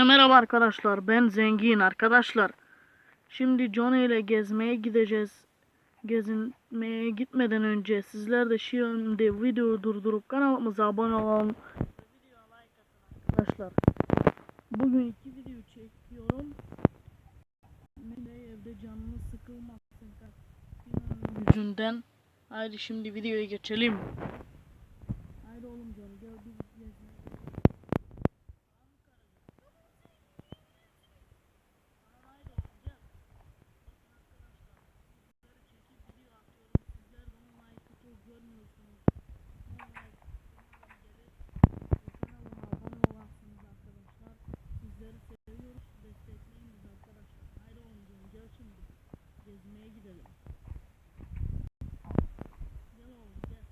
Herkese merhaba arkadaşlar. Ben Zengin arkadaşlar. Şimdi Johnny ile gezmeye gideceğiz. Gezinmeye gitmeden önce sizler de şimdi videoyu durdurup kanalımıza abone olun. Arkadaşlar. Bugün iki video çekiyorum. Melek evde canını sıkılmasın yüzünden. Haydi şimdi videoya geçelim. Haydi oğlum Johnny gel biz gezmeye Gezmeye gidelim. Gel oğlum gel.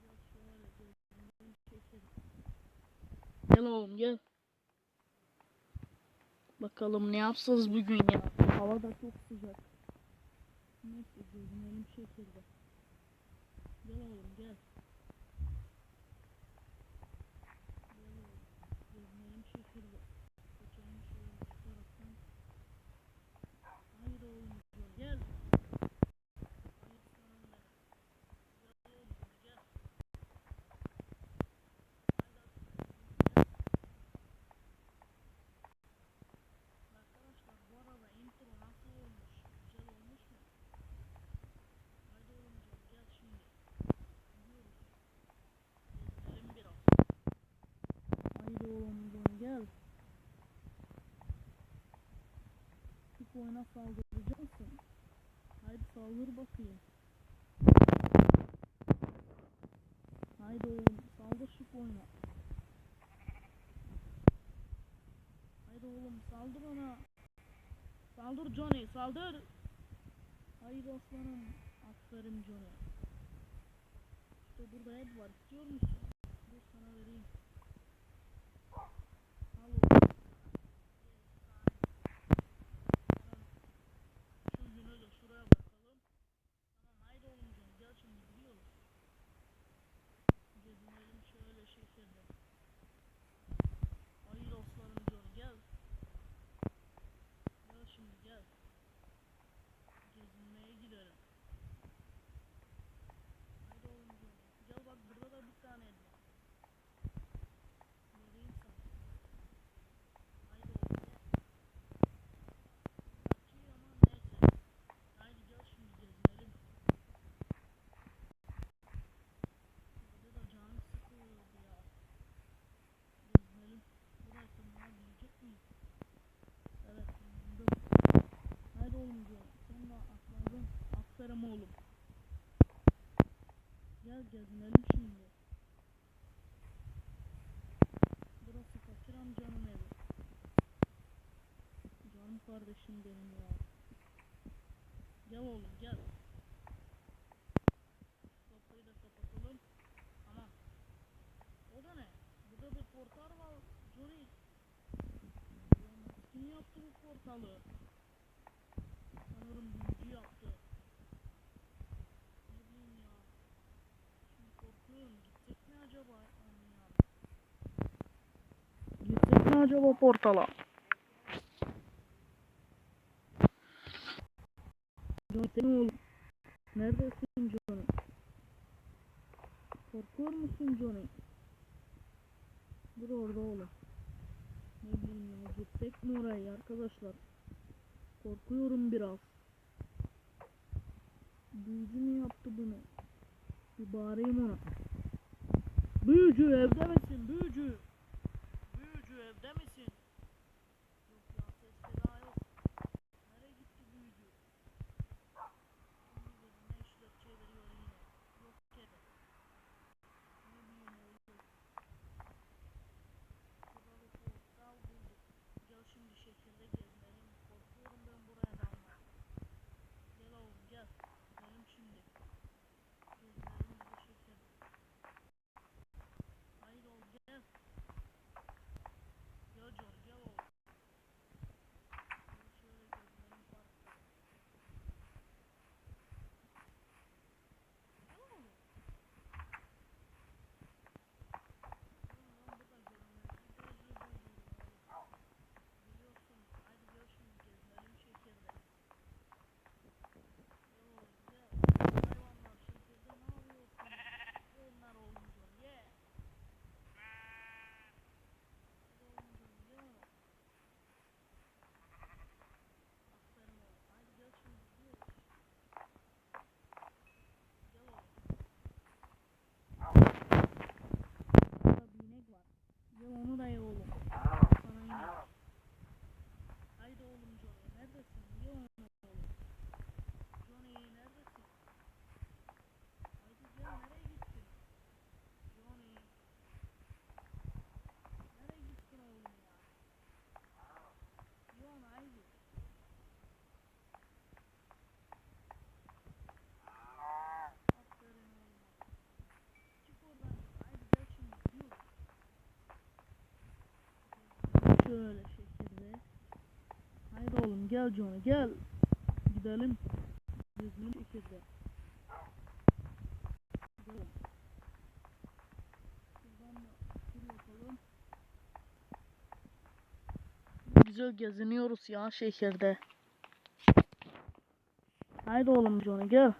Gel şöyle gezmeyi çekelim. Gel oğlum gel. Bakalım ne yapsız bugün ya. Hava da çok sıcak. Neyse gezinelim şekilde. Gel oğlum. Gel oğlum. Gezinelim şekilde. Geçelim şöyle şu taraftan. Hayır oğlum gel. Hayır sana ne? Gel oğlum gel. Arkadaşlar bu arada intro nasıl olmuş? Güzel olmuş mu? Haydi oğlum gel, gel şimdi. Gidiyoruz. Gezelim biraz. Haydi oğlum gel, gel. Şu oyuna saldıracak mısın? Haydi saldır bakayım. Haydi oğlum saldır şu oyuna. Haydi oğlum saldır ona. Saldır Johnny saldır. Haydi aslanım. Aferin Johnny. İşte burada et var. İstiyor musun? Dur sana vereyim. Al oğlum. Şu yüne de şuraya bakalım. Tamam haydi oğlum Johnny. Gel şimdi gidiyoruz. Gezinelim şöyle şekilde. Hayır aslanım Johnny gel. Gel şimdi gel. Gezinmeye gidelim. Haydi oğlum Johnny. Gel bak burada da bir tane el var. Vereyim sana. Haydi oğlum gel. Kaçıyor ama neyse. Haydi gel şimdi gezinelim. Burada da canım sıkılıyordu ya. Gezinelim. Burası bana bilecek miyiz? Evet, bildim. Haydi oğlum diyor. Sen de atladın. Aferin oğlum. Gel gezinelim şimdi. Burası fakir amcanın evi. Canım kardeşim benim ya. Gel oğlum gel. Kapıyı da kapatalım. Tamam. O da ne? Burada bir portal var. Johnny. Kim yaptı bu portalı? Sanırım büyücü yaptı. Ne bileyim ya. Şimdi korkuyorum. Gitsek mi acaba? Aman ya. Gitsek mi acaba portala? Johnny senin oğlum. Neredesin Johnny? Korkuyor musun Johnny? Dur orada oğlum. Ne bileyim ya gitsek mi oraya arkadaşlar? Korkuyorum biraz. Büyücü mü yaptı bunu? Bir bağırayım ona. Büyücü evde misin? Büyücü şöyle şekilde. Haydi oğlum gel Johnny gel. Gidelim. Düzgün şekilde. Güzel geziniyoruz ya şehirde. Haydi oğlum Johnny gel.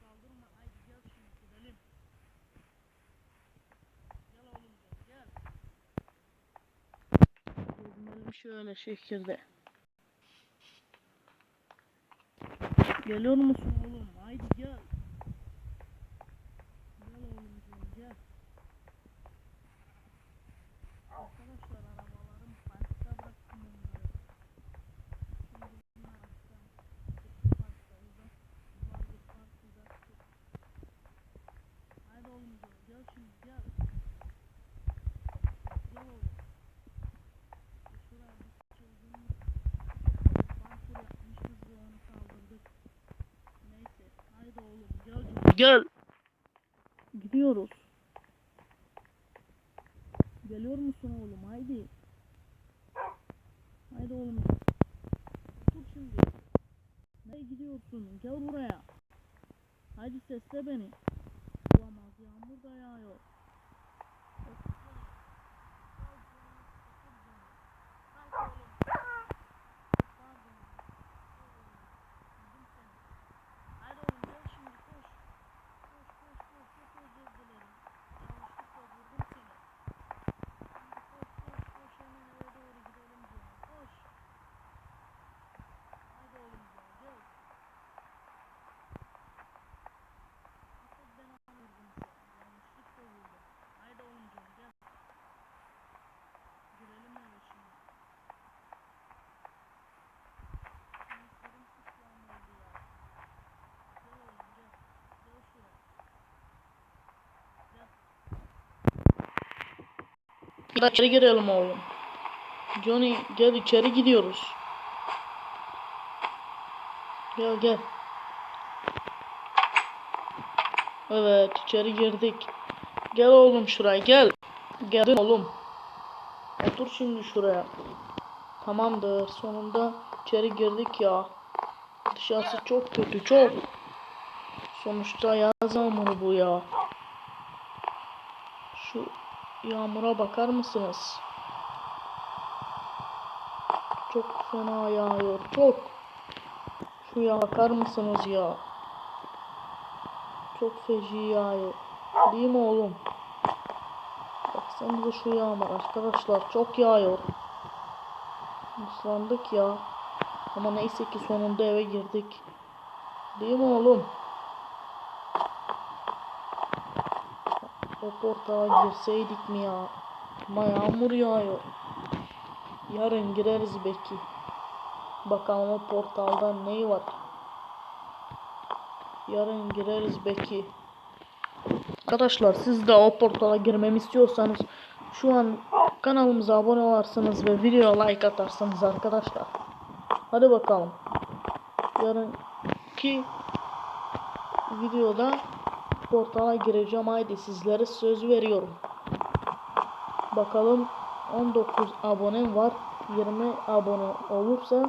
Kaldırma haydi gel şimdi gidelim. Gel oğlum gel gel. Gezmelim şöyle şehirde. Geliyor musun oğlum? Haydi. Gel oğlum gel. Arkadaşlar arabalarım parkta bıraktım onları. Şimdi bunlar akşam parktayız. Vardı parkta. Haydi oğlum gel. Gel şimdi gel. Gel oğlum. Şuraya bir çılgın parkur yapmışız ve onu kaldırdık. Neyse. Haydi oğlum gel. Gidiyoruz. Geliyor musun oğlum? Haydi. Haydi oğlum. Dur şimdi. Nereye gidiyorsun? Gel buraya. Haydi sesle beni. Olamaz yağmur da yağıyor. Haydi oğlum gel şimdi koş. Koş koş koş çok özür dilerim. Yanlışlıkla vurdum seni. Şimdi koş koş koş hemen eve doğru gidelim canım. Koş. Haydi oğlum gel gel. Asıl ben vurdum seni. Yanlışlıkla vurdum. Haydi oğlum canım gel. Girelim eve şimdi. Ayaklarım ıslanmadı ya. Gel oğlum gel. Gel şuraya. Gel. Gel içeri girelim oğlum. Johnny gel içeri gidiyoruz. Gel gel. Evet içeri girdik. Gel oğlum şuraya gel. Geldin oğlum. Otur şimdi şuraya. Tamamdır sonunda içeri girdik ya. Dışarısı çok kötü çok. Sonuçta yaz yağmuru bu ya. Şu yağmura bakar mısınız? Çok fena yağıyor çok. Şu ya bakar mısınız ya? Çok feci yağıyor. Değil mi oğlum? Baksanıza şu yağmur arkadaşlar çok yağıyor. Islandık ya. Ama neyse ki sonunda eve girdik. Değil mi oğlum? O portala girseydik mi ya? Ama yağmur yağıyor. Yarın gireriz belki. Bakalım o portalda ne var. Yarın gireriz belki. Arkadaşlar siz de o portala girmemi istiyorsanız şu an kanalımıza abone olarsınız ve videoya like atarsınız arkadaşlar. Hadi bakalım. Yarınki videoda portala gireceğim. Haydi sizlere söz veriyorum. Bakalım 19 abonem var. 20 abone olursa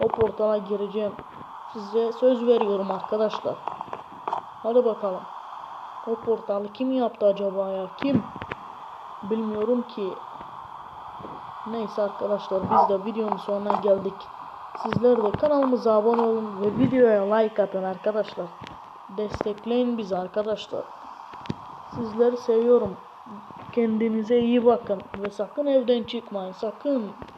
o portala gireceğim. Size söz veriyorum arkadaşlar. Hadi bakalım. O portalı kim yaptı acaba ya? Kim? Bilmiyorum ki. Neyse arkadaşlar biz de videonun sonuna geldik. Sizler de kanalımıza abone olun ve videoya like atın arkadaşlar. Destekleyin bizi arkadaşlar. Sizleri seviyorum. Kendinize iyi bakın ve sakın evden çıkmayın sakın.